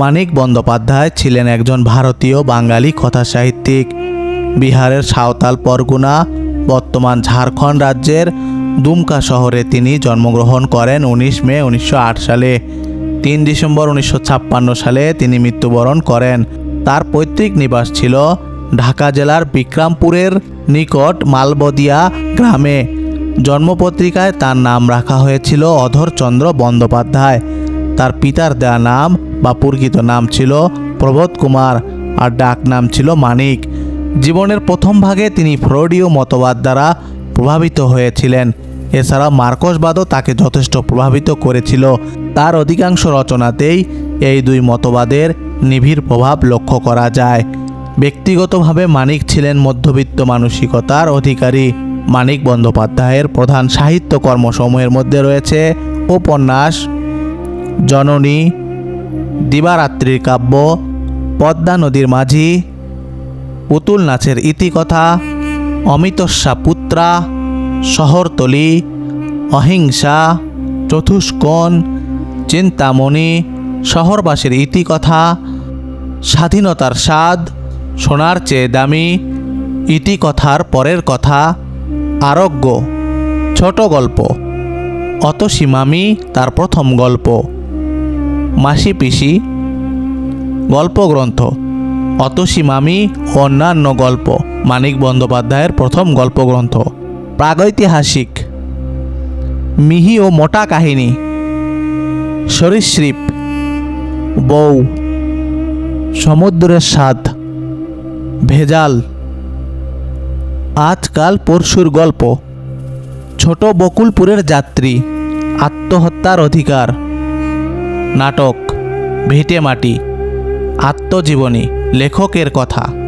মানিক বন্দ্যোপাধ্যায় ছিলেন একজন ভারতীয় বাঙালি কথাসাহিত্যিক। বিহারের সাঁওতাল পরগুনা, বর্তমান ঝাড়খণ্ড রাজ্যের দুমকা শহরে তিনি জন্মগ্রহণ করেন উনিশ মে উনিশশো আট সালে। তিন ডিসেম্বর উনিশশো ছাপ্পান্ন সালে তিনি মৃত্যুবরণ করেন। তার পৈতৃক নিবাস ছিল ঢাকা জেলার বিক্রামপুরের নিকট মালবদিয়া গ্রামে। জন্মপত্রিকায় তার নাম রাখা হয়েছিল অধরচন্দ্র বন্দ্যোপাধ্যায়। তার পিতার দেয়া নাম বা পূর্গিত নাম ছিল প্রবোধ কুমার আর ডাক নাম ছিল মানিক। জীবনের প্রথম ভাগে তিনি ফ্রোডীয় মতবাদ দ্বারা প্রভাবিত হয়েছিলেন। এছাড়া মার্কসবাদও তাকে যথেষ্ট প্রভাবিত করেছিল। তার অধিকাংশ রচনাতেই এই দুই মতবাদের নিবিড় প্রভাব লক্ষ্য করা যায়। ব্যক্তিগতভাবে মানিক ছিলেন মধ্যবিত্ত মানসিকতার অধিকারী। মানিক বন্দ্যোপাধ্যায়ের প্রধান সাহিত্য কর্মসমূহের মধ্যে রয়েছে উপন্যাস, জননী দিবারাত্রির কাব্য, পদ্মা নদীর মাঝি, পুতুল নাচের ইতিকথা, অমিতস্যা পুত্রা, শহরতলি, অহিংসা, চতুষ্কোণ, চিন্তামণি, শহরবাসীর ইতিকথা, স্বাধীনতার স্বাদ, সোনার চেয়ে দামি, ইতিকথার পরের কথা, আরোগ্য, ছোট গল্প, অতসীমামি তার প্রথম গল্প। মাসি পিসি গল্পগ্রন্থ, অতসী মামি, অন্যান্য গল্প, মানিক বন্দ্যোপাধ্যায়ের প্রথম গল্পগ্রন্থ, প্রাগৈতিহাসিক, মিহি ও মোটা কাহিনী, সরীসৃপ, বউ, সমুদ্রের স্বাদ, ভেজাল, আজকাল পরশুর গল্প, ছোট বকুলপুরের যাত্রী, আত্মহত্যার অধিকার। নাটক ভিটে মাটি আত্মজীবনী লেখকের কথা।